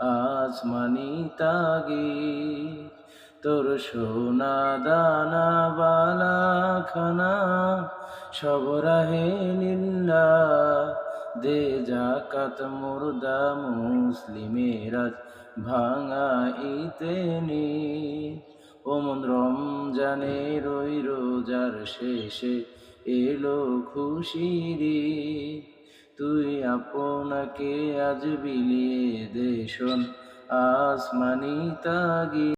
আসমানি তাগি তোর সোনা দানা বালা খানা সব রাহে লিল্লা দে জাকাত মুর্দা মুসলিমেরা ভাঙা ইতেনি ওমন রমজানের রই রোজার শেষে এলো খুশির। তুই আপনাকে আজ বিলিয়ে দেশন আসমানি তাগি